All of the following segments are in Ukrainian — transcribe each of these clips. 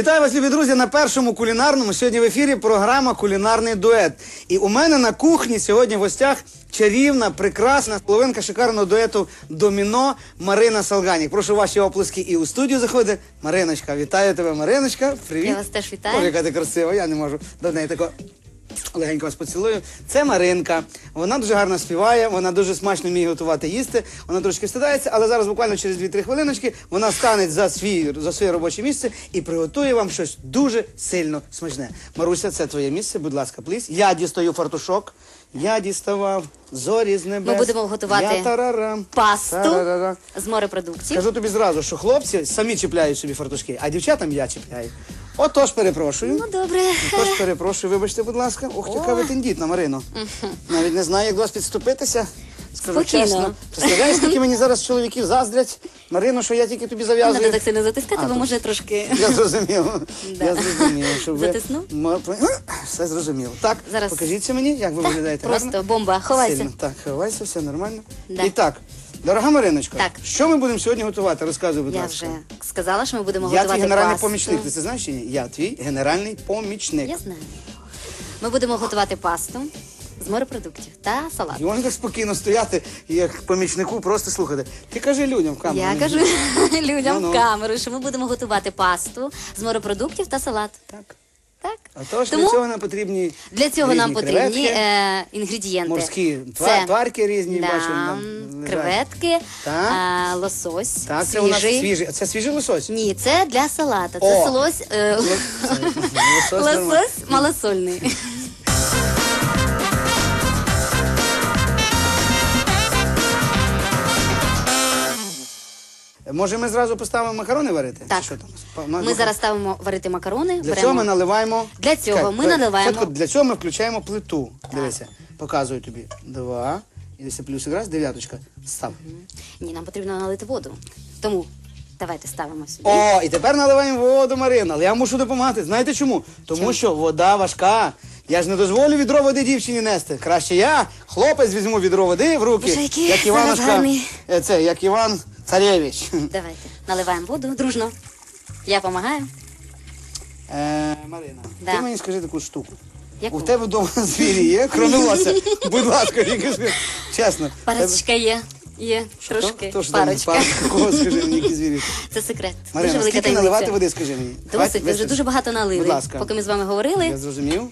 Вітаю вас, любі друзі, на першому кулінарному. Сьогодні в ефірі програма Кулінарний дует. І у мене на кухні сьогодні в гостях чарівна, прекрасна половинка шикарного дуету Доміно Марина Салганік. Прошу ваші оплески і у студію заходить. Мариночка, вітаю тебе, Мариночка. Привіт. Я вас теж вітаю. Ой, яка ти красива, я не можу до неї тако. Легенько вас поцілую. Це Маринка. Вона дуже гарно співає, вона дуже смачно вміє готувати їсти. Вона трошки стидається, але зараз буквально через 2-3 хвилиночки вона стане за свій за своє робоче місце і приготує вам щось дуже сильно смачне. Маруся, це твоє місце. Будь ласка, пліз. Я дістаю фартушок. Я діставав зорі з небес. Ми будемо готувати Я тарарам, Пасту тарарара. з морепродуктів. Кажу тобі зразу, що хлопці самі чіпляють собі фартушки, а дівчатам я чіпляю. Отож, перепрошую. Ну добре. Тож перепрошую, вибачте, будь ласка. Ох, яка ви тендітна, Марино. Навіть не знаю, як до вас підступитися. Скажу Спокійно. чесно. Представляєш, скільки мені зараз чоловіків заздрять. Марино, що я тільки тобі Не зав'язую. треба так сильно затискати, А, бо то- може трошки. Я зрозумів. Да. Я зрозумів, що ви... Затиснув? Все зрозумів. Так, Зараз. покажіться мені, як ви виглядаєте. Просто гарно? бомба. Ховайся. Сильно. Так, ховайся, все нормально. Да. І так, дорога Мариночка, Так. що ми будемо сьогодні готувати? Розказуй, будь Я ласка. вже сказала, що ми будемо Я готувати твій генеральний пасту. помічник. Ти це знаєш чи ні? Я твій генеральний помічник. Я знаю. Ми будемо готувати пасту з морепродуктів та салат. Вони спокійно стояти, і як помічнику, просто слухати. Ти кажи людям в камеру. Я кажу людям в камеру, що ми будемо готувати пасту з морепродуктів та салат. Так. Так? А тож Тому для цього нам потрібні Для цього нам потрібні креветки, е, інгредієнти. морські Це, тварки різні, да, бачимо, там креветки, Так. е, лосось, Так, це у нас свіжий. Це свіжий лосось? Ні, це для салата. Це О! солось, е, Лосось лосось малосольний. Може, ми зразу поставимо макарони варити? Так. Що там? Ми зараз ставимо варити макарони. Для беремо. цього ми наливаємо. Для цього Чекай, ми наливаємо- спочатку Для цього ми включаємо плиту. Дивися, показую тобі. Два. І десь плюсик раз, дев'яточка. Став. Ні, нам потрібно налити воду. Тому давайте ставимо сюди. О, і тепер наливаємо воду, Марина. Але я мушу допомагати. Знаєте чому? Тому що вода важка. Я ж не дозволю відро води дівчині нести. Краще я, хлопець, візьму відро води в руки, Боже, який як зараз Іванушка, е, це, як Іван Царєвич. Давайте наливаємо воду дружно. Я допомагаю. Е, Марина, Да. ти мені скажи таку штуку. Яку? У тебе вдома звірі є, кроме лося. Будь ласка, скажи. Чесно. Парочка є. Є трошки. Хто там Парочка. парочка? Кого скажи мені, які звірі? Це секрет. Марина, дуже велика скільки таємниця. наливати води, скажи мені? Досить, ви вже Вистачить? дуже багато налили. Будь ласка. Поки ми з вами говорили, Я зрозумів.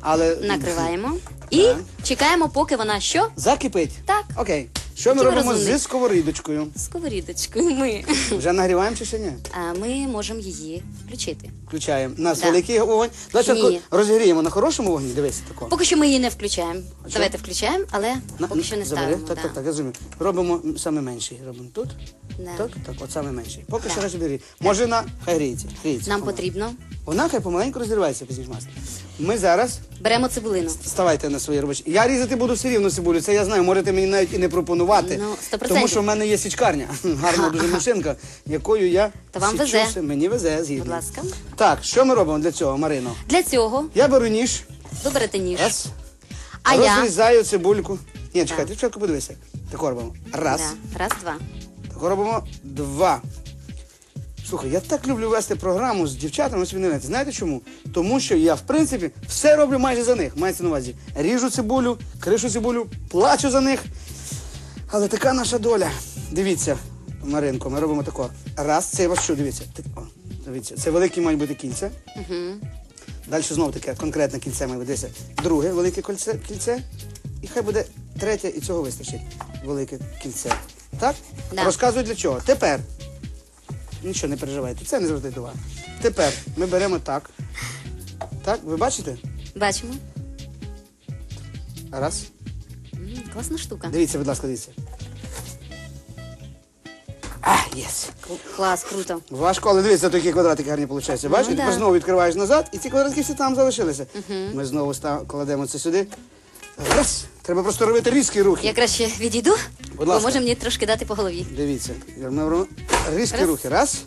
Але накриваємо і Так. чекаємо, поки вона що? закипить. Так. Окей. Що ми робимо розумний. зі сковорідочкою? Сковорідочкою ми. Вже нагріваємо чи ще ні? А ми можемо її включити. Включаємо. У нас Да. великий вогонь. Давай спочатку розігріємо на хорошому вогні. Дивись тако. Поки що ми її не включаємо. що? Давайте включаємо, але На- поки що не забери. ставимо. Так, да. так, так, я зрозумів. Робимо саме менший. Робимо тут. Да. Так, так, от саме менший. Поки Да. що розбери. Може на хай гріється. гріється Нам потрібно. Вона хай помаленьку розривається пізніше масло. Ми зараз Беремо цибулину. ставайте на свої робочі. Я різати буду все рівно цибулю. Це я знаю. Можете мені навіть і не пропонувати. Ну, 100%. тому що в мене є січкарня. Гарна дуже машинка, якою я Та вам везе. Мені везе згідно. Будь ласка. Так, що ми робимо для цього, Марино? Для цього Я беру ніж. ви берете ніж. Раз. А я. розрізаю цибульку. Ні, чекай, ти спочатку подивися. Тако робимо. Раз. Да. Раз, два. Тако робимо два. Слухай, я так люблю вести програму з дівчатами собі не знаєте. Знаєте чому? Тому що я, в принципі, все роблю майже за них. Мається на увазі. Ріжу цибулю, кришу цибулю, плачу за них. Але така наша доля. Дивіться, Маринко, ми робимо тако. Раз, це я вас що, дивіться. О, дивіться, це великі мають бути кільця. Угу. Далі знову таке конкретне кільце має бути. Друге велике кільце, кільце. І хай буде третє, і цього вистачить. Велике кільце. Так? Да. Розказую для чого. Тепер. Нічого не переживайте, це не звертайте увагу. Тепер ми беремо так. Так, ви бачите? Бачимо. Раз. М, Класна штука. Дивіться, будь ласка, дивіться. Єс. Клас, круто. Важко, але дивіться, такі квадратики гарні виходить. Бачите? Ну, Тепер да. знову відкриваєш назад, і ці квадратики всі там залишилися. Ми знову став, кладемо це сюди. Раз. Треба просто робити різкі рухи. Я краще відійду, Будь бо ласка. може мені трошки дати по голові. Дивіться, ми робимо різкі Раз. рухи. Раз.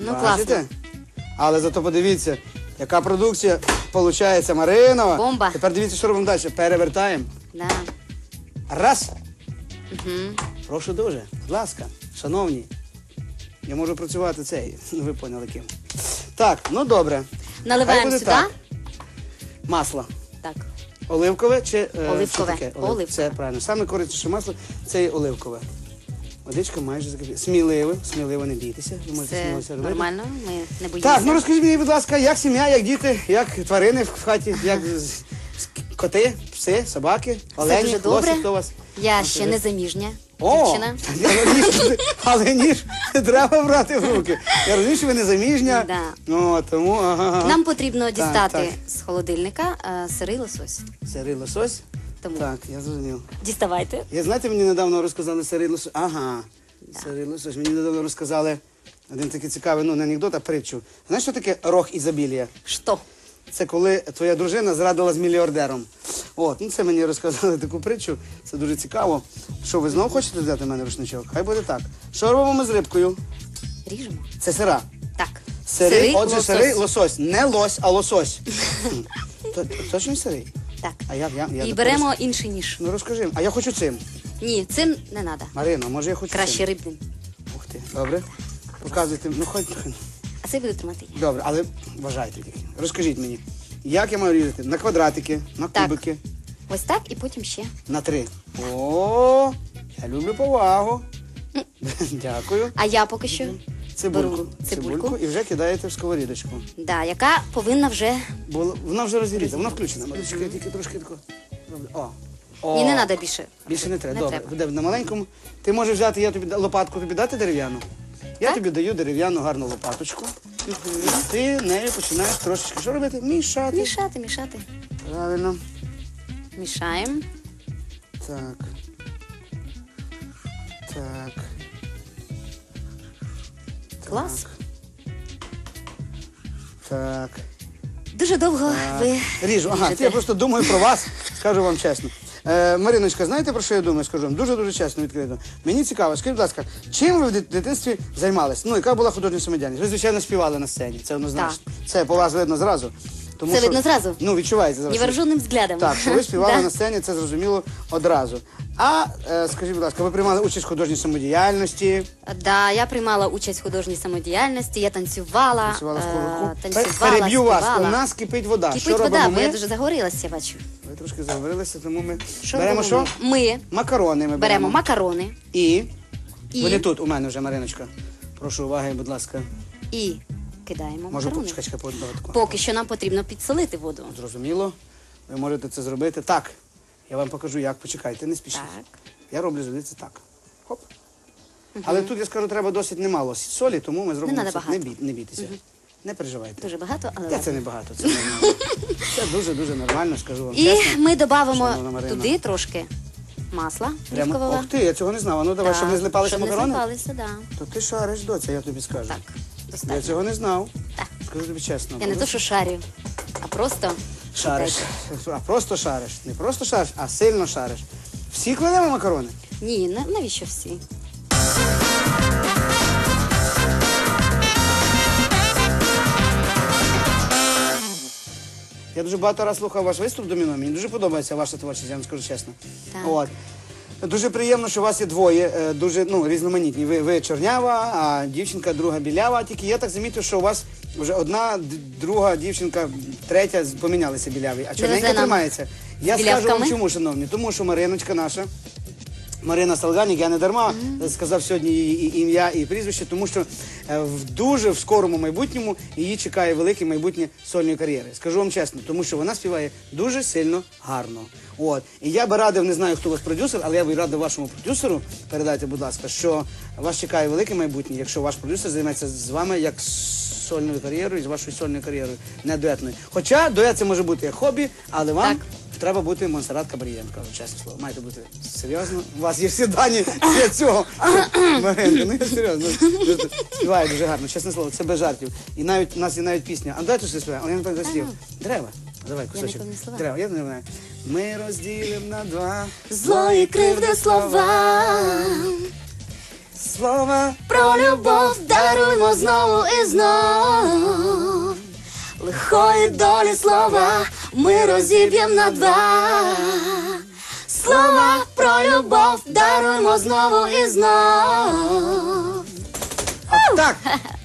Ну, Бачите? класно. Але зато подивіться, яка продукція виходить Маринова. Бомба. Тепер дивіться, що робимо далі. Перевертаємо. Да. Раз. Угу. Прошу дуже. Будь ласка, шановні. Я можу працювати цей. Ви поняли ким. Так, ну добре. Наливаємо сюди. так. Масло. Так. Оливкове чи е, Оливкове. що таке? Оливкове. Це правильно. Саме корисніше масло це і оливкове. Водичка майже закипіла. Сміливо, сміливо не бійтеся. Ви можете Це сміливо робити. нормально, ми не боїмося. Так, ну розкажіть мені, будь ласка, як сім'я, як діти, як тварини в хаті, як з- з- коти, пси, собаки, олені, дуже добре. лосі, хто у вас? Я ще не заміжня О, дівчина. я але ніж треба брати в руки. Я розумію, що ви не заміжня. Да. Ну, тому, ага. Нам потрібно дістати так. з холодильника е, сирий лосось. Сирий лосось? Тому Так, я зрозумів. діставайте. Я знаєте, мені недавно розказали сирий лосось. Ага. Сирий лосось. Мені недавно розказали один такий цікавий, ну не анекдот, а притчу. Знаєш, що таке рог ізобілія? Що? Це коли твоя дружина зрадила з мільярдером. От, ну це мені розказали таку притчу. Це дуже цікаво. Що ви знову хочете взяти в мене рушничок? Хай буде так. Що робимо ми з рибкою? Ріжемо. Це сира. Так. Сирий, отже, лосось. сирий лосось. Не лось, а лосось. Хм. То- Точно сирий? Так. А як я, я І не беремо інший ніж. Ну розкажи. А я хочу цим. Ні, цим не треба. Марина, може я хочу Краще цим? рибним. Ух ти, добре. Показуйте. Ну хоч. А цей буду тримати я. Добре, але вважайте. Розкажіть мені, як я маю різати? На квадратики, на Так. кубики, Ось так і потім ще. на три. О, я люблю повагу. Дякую. А я поки що Цибульку. беру цибульку. і вже кидаєте в сковорідочку. Да, яка повинна вже. Бо вона вже розігріта, вона включена. Марічка, я тільки трошки тако роблю. О. О. Ні, не треба більше. Більше не треба. Не Добре. треба. Буде на маленькому. Ти можеш взяти, я тобі да- лопатку тобі дати дерев'яну. Я тобі даю дерев'яну гарну лопаточку. Ти нею починаєш трошечки що робити? Мішати. Мішати, мішати. Правильно. Мішаємо. Так. Так. Клас. Так. Дуже довго ви. Ріжу. Ага, ріжете. я просто думаю про вас, скажу вам чесно. Е, Мариночка, знаєте про що я думаю? Скажу вам дуже-дуже чесно відкрито. Мені цікаво, скажіть, будь ласка, чим ви в дит- дитинстві займалися? Ну, яка була художня самодіяльність? Ви, звичайно, співали на сцені, це однозначно. Це по вас видно зразу. Тому Це що- видно зразу? Ну, відчувається зразу. Невооруженим взглядом. Так, що ви співали Да. на сцені, це зрозуміло одразу. А е, скажіть, будь ласка, ви приймали участь в художній самодіяльності, Да, я приймала участь в художній самодіяльності, я танцювала. танцювала в е, танцювала, Переб'ю вас, співала. у нас кипить вода. Кипить що вода, робимо бо ми? я дуже загорілася, бачу. Ви трошки заговорилися, тому ми Що беремо робимо що? ми? Ми Макарони ми беремо беремо. макарони І? І? Вони тут у мене вже, Мариночка. Прошу уваги, будь ласка. і кидаємо Можу макарони. почекай, чекай, по Поки що нам потрібно підсолити воду. Зрозуміло. Ви можете це зробити так. Я вам покажу, як. Почекайте, не спішіть. Так. Я роблю завжди це так. Хоп. Але тут, я скажу, треба досить немало солі, тому ми зробимо надо це. багато. Не, бій, не бійтеся. Не переживайте. Дуже багато, але Та це не багато, це нормально. Це дуже-дуже нормально, скажу вам І чесно. ми додамо Марина. туди трошки масла Прямо, ох ти, я цього не знав. А Ну давай, щоб не злипалися щоб макарони. не злипалися, да. То ти шариш, доця, я тобі скажу. Так, Я цього не знав. Так. Скажу тобі чесно. Я не то, що шарю, а просто Шариш. А просто шариш. Не просто шариш, а сильно шариш. Всі кладемо макарони? Ні, на- навіщо всі? Я дуже багато разів слухав ваш виступ доміно. Мені дуже подобається ваша творчість, я вам скажу чесно. Так. От. Дуже приємно, що у вас є двоє, е, дуже ну, різноманітні. Ви, ви чорнява, а дівчинка друга білява. Тільки я так замітив, що у вас вже одна, д- друга дівчинка, третя з- помінялися біляві, а чорненька нам тримається. Я Білявками? скажу вам чому, шановні, тому що Мариночка наша. Марина Салганік, я не дарма сказав сьогодні її ім'я і прізвище, тому що е, в дуже в скорому майбутньому її чекає велике майбутнє сольної кар'єри. Скажу вам чесно, тому що вона співає дуже сильно гарно. От і я би радив, не знаю, хто у вас продюсер, але я би радив вашому продюсеру. Передайте, будь ласка, що вас чекає велике майбутнє, якщо ваш продюсер займеться з вами як сольною кар'єрою, з вашою сольною кар'єрою, не дуетною. Хоча дует це може бути як хобі, але вам Так. Треба бути Монсеррат Кабарієн, чесне слово. Маєте бути серйозно. У вас є всі дані для цього. Маринка, ну я серйозно. Співає дуже гарно, чесне слово, це без жартів. І навіть у нас є навіть пісня. А давайте щось співаємо, але я не пам'ятаю слів. Дерева. Давай, кусочок. Дерева, я не знаю. Ми розділимо на два Злої кривди слова. Слова. Про любов даруймо знову і знов. Лихої долі слова ми розіб'єм на два. Слова про любов даруймо знову і знов. Так,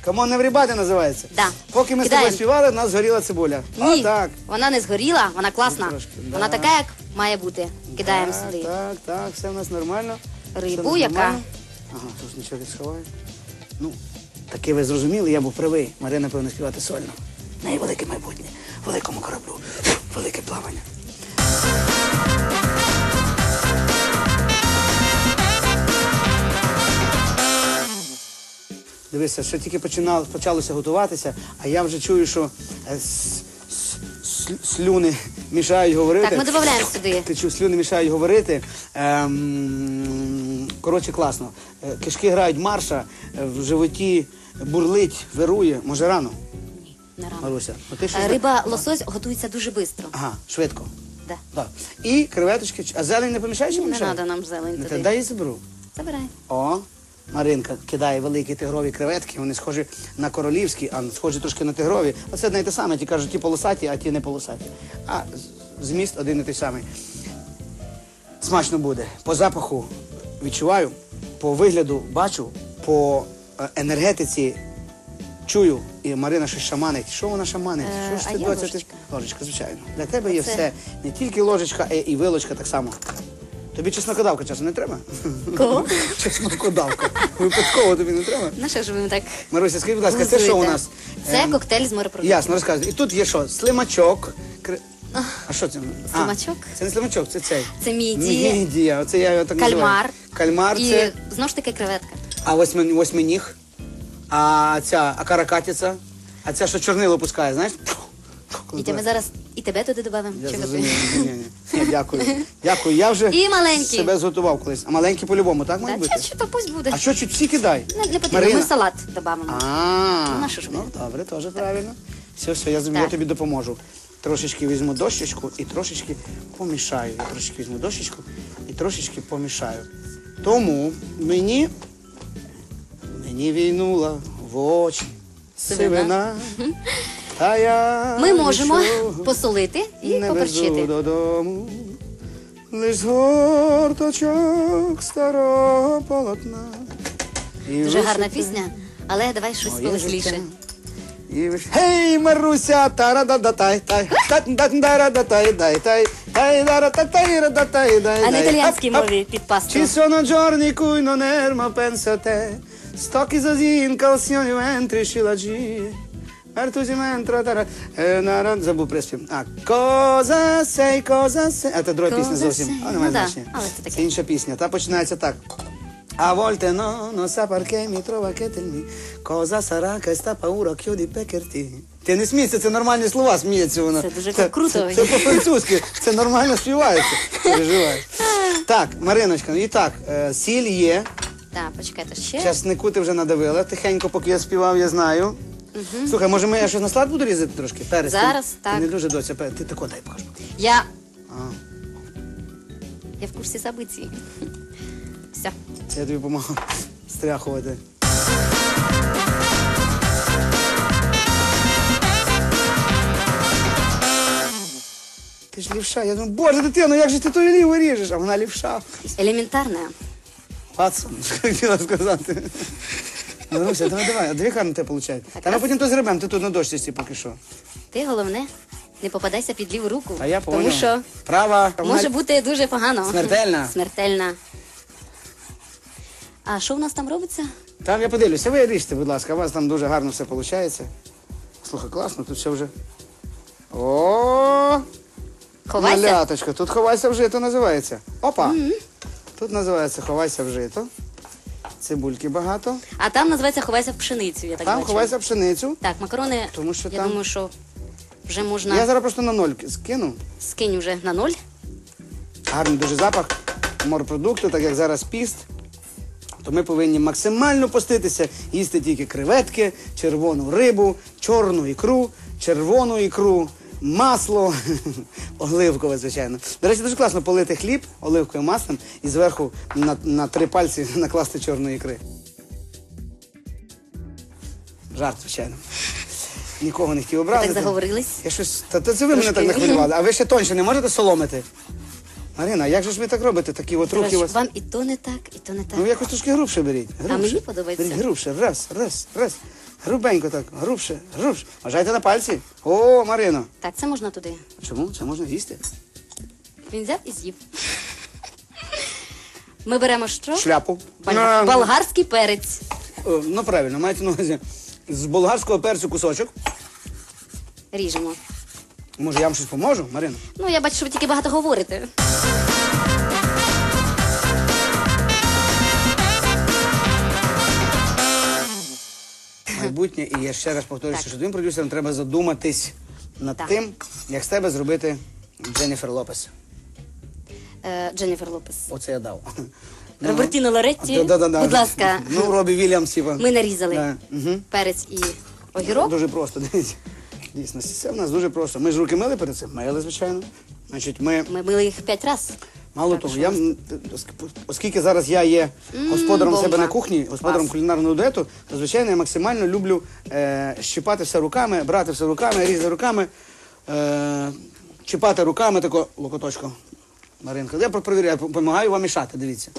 Come on, everybody називається. Да. Поки ми з тобою співали, у нас згоріла цибуля. Ні, О, так. вона не згоріла, вона класна. Трошки, да. Вона така, як має бути. Кидаємо так, сюди. Так, так, все в нас нормально. Рибу, Все в нас яка? нормально. Ага, тут нічого не сховаю. Ну, таки ви зрозуміли, я був правий. Марина повинна співати сольно. В неї велике майбутнє, великому кораблю, велике плавання. Дивися, ще тільки починало, почалося готуватися, а я вже чую, що е, с- с- с- слюни мішають говорити. Так, ми додаємо сюди. Ти чув, слюни мішають говорити. Ем, коротше, класно. Е, Кишки грають марша, е, в животі бурлить, вирує. Може рано, На ранок. Маруся? Ну, ти щось Е, Риба лосось готується дуже швидко. Ага, швидко. Да. Так. І креветочки. А зелень не помішає чи Не треба нам зелень Ну, туди. Дай я заберу. Забирай. О, Маринка кидає великі тигрові креветки, вони схожі на королівські, а схожі трошки на тигрові. Оце одне й те саме, ті кажуть, ті полосаті, а ті не полосаті. А зміст один і той самий. Смачно буде. По запаху відчуваю, по вигляду бачу, по е, енергетиці чую. І Марина щось шаманить. Що вона шаманить? Е, Що ж а ти є доця? ти- ложечка? Ложечка, звичайно. Для тебе є все. Не тільки ложечка, а і вилочка так само. Тобі чеснокодавка часу не треба? Кого? Чеснокодавка. Випадково тобі не треба? Ну що ж ви так Маруся, скажіть, будь ласка, це що у глузуєте? нас? Це Ем, коктейль з морепродуктів. Ясно, розказуй. І тут є що? Слимачок. А що це? А, Слимачок? Це не слимачок, це цей. Це мідії. Мідія, оце я його так Кальмар. називаю. Кальмар І це. знову ж таки креветка. А восьми, восьминіг. А ця, а каракатиця. А ця, що чорнило пускає, знаєш? І тебе зараз і тебе туди додамо. Я зрозумів. Ні, ні, ні. Ні, Дякую. Дякую. Я вже І маленький. себе зготував колись. А маленький по-любому, так має бути? чи, чи то пусть буде. А що чуть всі кидай? Не, не потрібно, Марина. ми салат додамо. А, Ну, на що ж ви? ну добре, теж правильно. Все, все, я, я Так. тобі допоможу. Трошечки візьму дощечку і трошечки помішаю. Я трошечки візьму дощечку і трошечки помішаю. Тому мені, мені війнула в очі Сивина. Та я Ми можемо нічого посолити і не везу поперчити. додому. Лиш з горточок старого полотна. І Дуже гарна пісня, але давай щось моє повеселіше. життя. І ви Гей, Маруся, тара-да-да-тай, тай, та-да-да-да-тай, тай, тай-да-да-та-тай-да-тай, дай, А на дай. італіянській Ап, ап. мові під пасту. Ci sono giorni cui non ermo penso a te Sto così in calzioni mentre scilagie Per tu si mentre tara Е, народ забув приспів. А, коза сей, коза сей. А це друга пісня зовсім. А, немає Ну да, значення. але це таке. Інша пісня. Та починається так. A volte no, non sa perché mi trova che te mi Cosa sarà che sta paura chiudi peccherti Ти не смійся, це нормальні слова, сміється вона. Це дуже круто. Це, це по-французьки, це нормально співається. Переживай. Так, Мариночка, і так, е, сіль є, Так, почекайте ще. часнику ти вже надавила. Тихенько, поки я співав, я знаю. Слухай, може ми я щось на слад буду різати трошки? Перець. Зараз, Ти так. Не дуже доця, ти тако дай покажу. Я. А, Я в курсі событий. Все. це я тобі допомагав стряхувати. Ти ж лівша. Я думаю, боже, дитино, як же ти тою лівою ріжеш? А вона лівша. Елементарне. Що хотіла сказати. Маруся, давай, давай, а дві гарно тебе виходить. Та ми потім то зробимо, ти тут на дошці стій поки що. Ти головне, не попадайся під ліву руку. А я. Тому що Права. може бути дуже погано. Смертельна. Смертельна. А що в нас там робиться? Там я подивлюся, ви ріжте, будь ласка, у вас там дуже гарно все виходить. Слухай, класно, тут все вже. О, Ховайся. маляточка, тут ховайся в жито називається. Опа. Тут називається ховайся в жито. Цибульки багато. А там називається ховайся в пшеницю, я так Там бачу. ховайся пшеницю. Так, макарони, Тому що я там- думаю, що вже можна Я зараз просто на ноль скину. скинь вже на ноль. Гарний дуже запах морпродукту, так як зараз піст. То ми повинні максимально поститися, їсти тільки креветки, червону рибу, чорну ікру, червону ікру, масло, оливкове, звичайно. До речі, дуже класно полити хліб оливковим маслом і зверху на, на три пальці накласти чорної ікри. Жарт, звичайно. Нікого не хотів Ви так заговорились. Я щось. Та, та це ви мене так нахвилювали, а ви ще тоньше не можете соломити? Марина, як же ж ви так робите? Такі от руки у вас. Вам і то не так, і то не так. Ну якось трошки грубше беріть. Грубше. мені подобається. Беріть грубше. Раз, раз, раз. Грубенько так, грубше, грубше. Вважайте на пальці. О, Марино. Так, це можна туди. Чому? Це можна їсти? Він взяв і з'їв. Ми беремо що? Шляпу. Болгар- Болгарський перець. О, Ну правильно, маєте на увазі. З болгарського перцю кусочок. Ріжемо. Може, я вам щось поможу, Марина? Ну, я бачу, що ви тільки багато говорите. Майбутнє, і я ще раз повторюю, що тим продюсерам треба задуматись над Так. тим, як з тебе зробити Дженніфер Лопес. Е, Дженніфер Лопес. Оце я дав. Робертіно Лоретті, Да-да-да. будь ласка, Ну, Робі Вільямс, типа. ми нарізали Да. Мгм. перець і огірок. Дуже просто, дивіться. Дійсно, це в нас дуже просто. Ми ж руки мили перед цим? Мили, звичайно. Значить, ми Ми мили їх п'ять разів. Мало того, я, оскільки зараз я є господаром себе на кухні, господаром кулінарного дуету, то звичайно я максимально люблю е, щипати все руками, брати все руками, різати руками, е, чіпати руками тако локоточком. Маринка, я провіряю, допомагаю вам мішати, дивіться.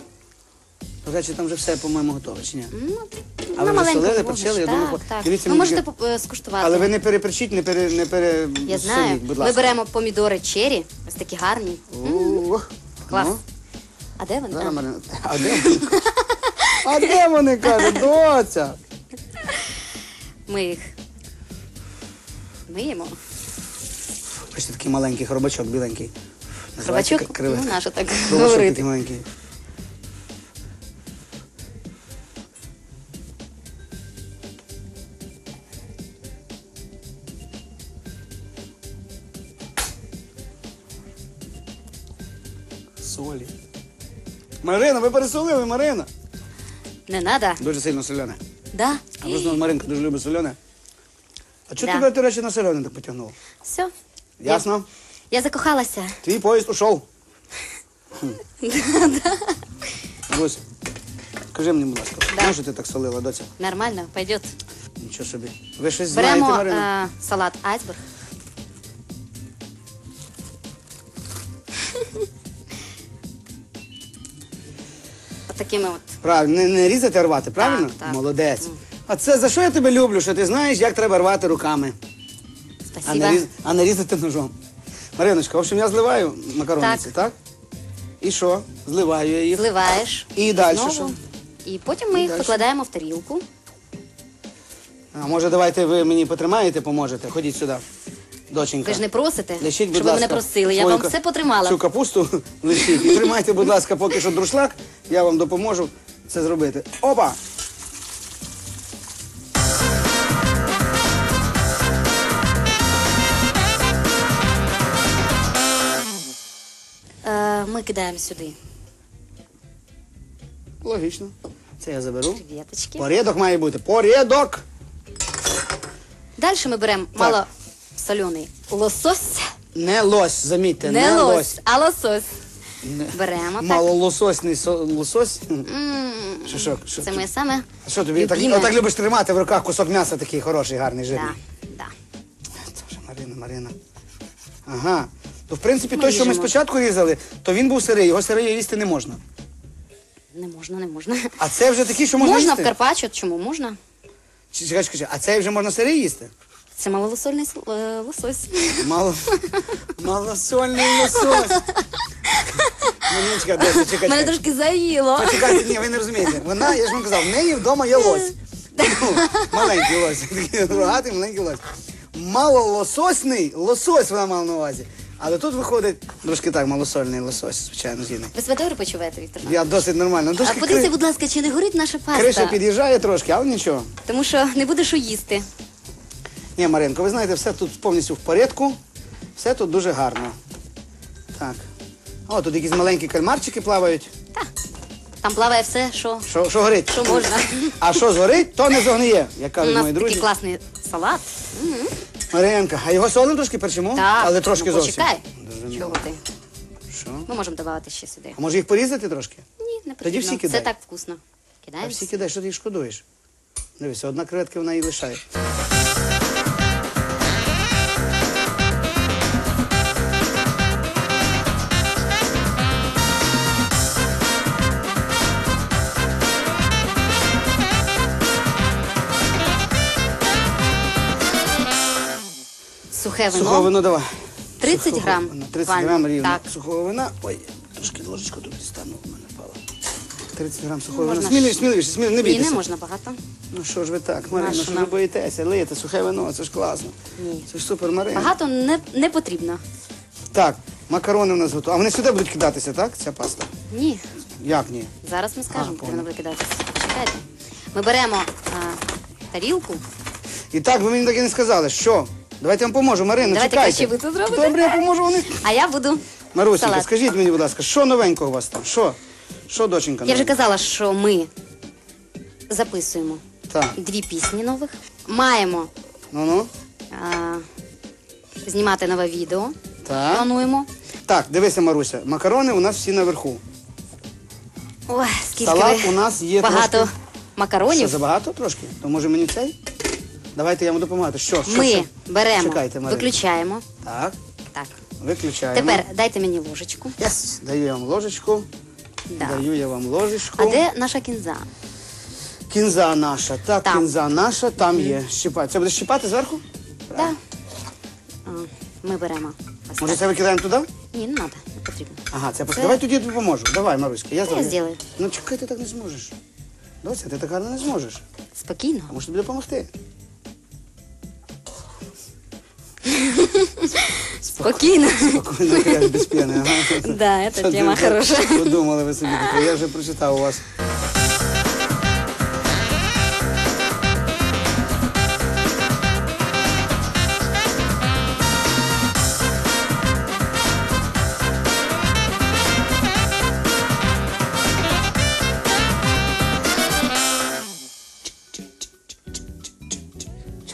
До речі, там вже все, по-моєму, готове, чи ні? Ну, А ви вже солили, вогнищі. Я думаю, так. дивіться, ви можете поп- е, скуштувати. Але ви не переперчіть, не пере, не пере Я знаю. будь Ми беремо помідори чері, ось такі гарні. Ух, Клас. ну. А де вони? Зараз, А, Марина. А де вони? А де вони, каже, доця? Ми їх миємо. Ось такий маленький хробачок біленький. Називається Хробачок? к-. Ну, нащо так Хробачок говорити? такий маленький. Марина, ви пересолили, Марина. Не треба. Дуже сильно соляне. Да? А ви знову Маринка дуже любить соляне. А чого Да. тебе, до речі, на соляне так потягнуло? Все. Ясно? Я, я закохалася. Твій поїзд ушов. Русь, скажи мені, будь ласка, Да. може ти так солила, доця? Нормально, пойдет. Нічого собі. Ви щось Беремо знаєте, Марина? е, салат айсберг. Отакими от. Правильно, не, не різати, а рвати, правильно? Так, так. Молодець. А це за що я тебе люблю? Що ти знаєш, як треба рвати руками, а Спасибо. не, різ, а не різати ножом. Мариночка, в общем, я зливаю макарониці, так? Так. І що? Зливаю я їх. Зливаєш. І далі знову. що? І потім ми І їх викладаємо в тарілку. А може, давайте ви мені потримаєте, поможете? Ходіть сюди, доченька. Ви ж не просите, Лишіть, будь щоб ви ласка, мене просили. Я свою вам ка- все потримала. Цю капусту лишіть. І тримайте, будь ласка, поки що друшлак. Я вам допоможу це зробити. Опа! Е, ми кидаємо сюди Логічно. Це я заберу. креветочки. Порядок має бути. Порядок! Далі ми беремо мало соляний лосось. Не лось, замітьте, не, Не лось. лось, а лосось. Не- Беремо так. Мало лососний со- лосось. М, Що, що, що, Це моє саме. А що тобі так, отак любиш тримати в руках кусок м'яса такий хороший, гарний, жирний. Да, да. Це вже Марина, Марина. Ага. То в принципі той, що ми спочатку різали, то він був сирий, його сирий їсти не можна. Не можна, не можна. А це вже такий, що можна, Можна в їсти? карпаччо, чому можна? Чекай, чекай, а цей вже можна сирий їсти? Це малосольний е, лосось. Мало, малосольний лосось. Манючка, десь, чекай, чекай. Мене трошки заїло. Почекайте, ні, ви не розумієте. Вона, я ж вам казав, в неї вдома є лось. Ну, маленький лось, такий рогатий маленький лось. Малолососний лосось вона мала на увазі. Але тут виходить трошки так, малосольний лосось, звичайно, згідний. Ви себе добре почуваєте, Віктор? Я досить нормально. А Трошки подивіться, кри- будь ласка, чи не горить наша паста? криша під'їжджає трошки, але нічого. Тому що не будеш що їсти. Ні, Маринко, ви знаєте, все тут повністю в порядку, все тут дуже гарно. Так. О, тут якісь маленькі кальмарчики плавають. Так. Там плаває все, що, Що, що горить? що можна. А що згорить, то не зогниє, як У кажуть нас мої такий друзі. класний салат. Маринка, а його солимо трошки перчимо? Так. Але трошки ну, зовсім. почекай. Дуже Чого ти? Що? Ми можемо додати ще сюди. А може їх порізати трошки? Ні, не Тоді всі потрібно. кидай. Це так вкусно. А Кидаємо. всі кидай, що ти їх шкодуєш? Дивися, одна креветка вона її лишає. Сухе вино. Сухого вино давай. 30 Сухого грам. вина. 30 Ваня, грам рівно так. сухого вина. Ой, трошки ложечку тут дістану, у мене впала. 30 грам сухого Можна вина. ж- Сміливіше, сміливіше, сміливіше, не Ні, не бійтеся. можна багато. Ну що ж ви так, Марина, Нащо що ви нам? боїтеся? Лиєте сухе вино, це ж класно. Ні. Це ж супер, Марина. Багато не, не потрібно. Так, макарони у нас готові. А вони сюди будуть кидатися, так? Ця паста? Ні. Як ні? Зараз ми скажемо, А, потрібно понял. викидатися. Чекайте. Ми беремо а, тарілку. І так, ви мені так і не сказали, що? Давайте я вам поможу, Марина, Давайте чекайте. краще ви це зробите. Добре, я поможу вони. А я буду Марусенька, салат. скажіть мені, будь ласка, що новенького у вас там? Що? Що, доченька? Я вже новенького? казала, що ми записуємо Так, дві пісні нових. Маємо ну-ну. а, знімати нове відео. Так. Плануємо. Так, дивися, Маруся, макарони у нас всі наверху. Ой, скільки Салат ви у нас є багато трошки- Що, макаронів. забагато трошки? То може мені цей? Давайте я вам допомагати. Що? що Ми що? беремо, Чекайте, Марина. виключаємо. Так, Так. виключаємо. Тепер дайте мені ложечку. Yes. Даю я вам ложечку. Да. Даю я вам ложечку. А де наша кінза? Кінза наша. Так, Там. кінза наша, там є. Щипати. Це буде щипати зверху? Да. А, Ми беремо. ось Може, це викидаємо туди? Ні, не треба, не потрібно. Ага, це, Це- Давай тоді я тобі. Давай, Маруська, я зроблю. зроблю. Ну чекай, ти так не зможеш. Доця, ти так гарно не зможеш. Спокійно. А може тобі допомогти? Спокійно. Спокійно, як без п'яни, Так, Да, эта тема хороша. Подумали ви собі. Я вже прочитав у вас.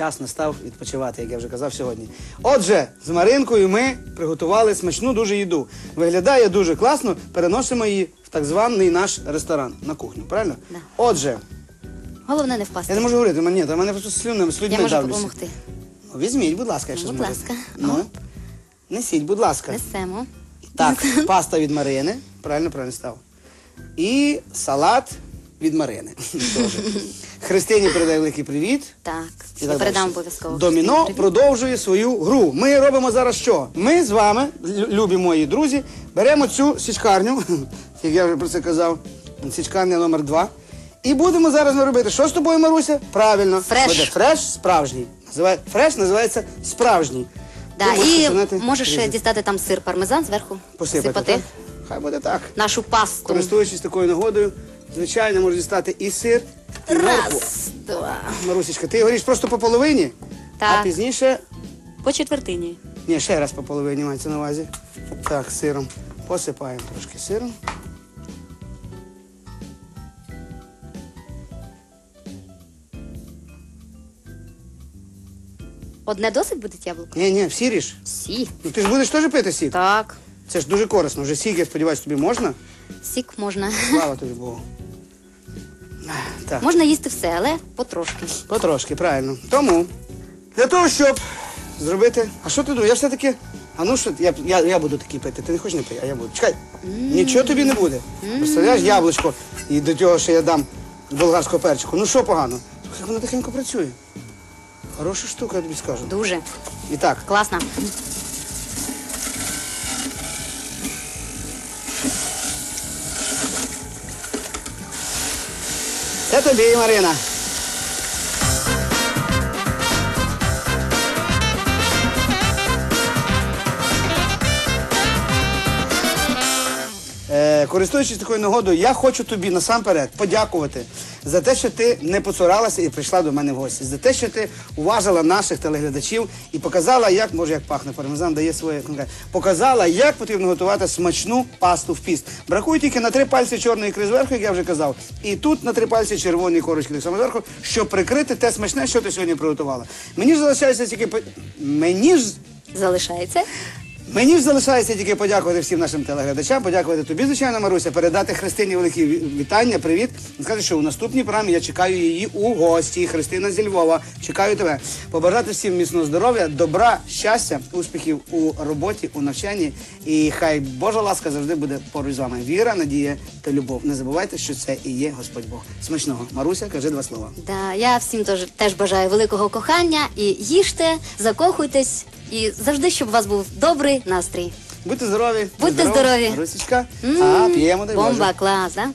Час настав відпочивати, як я вже казав сьогодні. Отже, з Маринкою ми приготували смачну дуже їду. Виглядає дуже класно, переносимо її в так званий наш ресторан на кухню, правильно? Да. Отже, Головне не впасти. я не можу говорити, мене, та мене просто слюнами, з людьми Я можу давлюся. допомогти. Ну, Візьміть, будь ласка, якщо Будь зможете. ласка. Ну. Несіть, будь ласка. Несемо. Так, паста від Марини. Правильно, правильно став. І салат від Марини. Теж. Христині передає великий привіт. Так, І я так передам далі. обов'язково. Доміно Привіт. продовжує свою гру. Ми робимо зараз що? Ми з вами, лю- любі мої друзі, беремо цю січкарню, як я вже про це казав, січкарня номер 2 І будемо зараз ми робити. Що з тобою, Маруся? Правильно. Фреш. Буде фреш справжній. Називає, фреш називається справжній. Да, і починати можеш різати. дістати там сир пармезан зверху, посипати. сипати Так? Хай буде так. нашу пасту. Користуючись такою нагодою, звичайно, можна дістати і сир. Раз, два. Марусечка, ти говориш просто по половині, а Так. пізніше По четвертині. Ні, ще раз по половині мається на увазі. Так, сиром. Посипаємо трошки сиром. Одне досить буде яблуко? Ні, ні, всі ріж. Всі. Ну ти ж будеш теж пити сік? Так. Це ж дуже корисно. Вже сік, я сподіваюся, тобі можна. Сік можна. Слава тобі Богу. Так, Можна їсти все, але потрошки. потрошки, правильно. Тому, для того, щоб зробити. А що ти думаєш? Я все-таки. А ну що, я, я, я буду такий пити. Ти не хочеш не пити, а я буду. Чекай. Нічого тобі не буде. Представляєш, яблучко. І до цього ще я дам болгарського перчику. Ну що погано? Слухай, як вона тихенько працює. Хороша штука, я тобі скажу. Дуже. І так, Класно. Це тобі, Марина. Е, користуючись такою нагодою, я хочу тобі насамперед подякувати за те, що ти не поцуралася і прийшла до мене в гості, за те, що ти уважила наших телеглядачів і показала, як може як пахне пармезан, дає своє конкретне. Показала, як потрібно готувати смачну пасту в піст. Бракує тільки на три пальці чорної ікри зверху, як я вже казав, і тут на три пальці червоної корочки так само зверху, щоб прикрити те смачне, що ти сьогодні приготувала. Мені ж залишається тільки по- мені ж Залишається. Мені ж залишається тільки подякувати всім нашим телеглядачам, подякувати тобі, звичайно, Маруся, передати Христині великі вітання, привіт. Сказати, що у наступній програмі я чекаю її у гості. Христина зі Львова. Чекаю тебе. Побажати всім міцного здоров'я, добра, щастя, успіхів у роботі, у навчанні. І хай Божа ласка завжди буде поруч з вами. Віра, надія та любов. Не забувайте, що це і є Господь Бог. Смачного. Маруся, кажи два слова. Да, я всім теж, теж бажаю великого кохання і їжте, закохуйтесь І завжди, щоб у вас був добрий настрій. Будьте здорові. Будьте здорові. Русічка. А, п'ємо, дай Бомба, Боже. клас, да?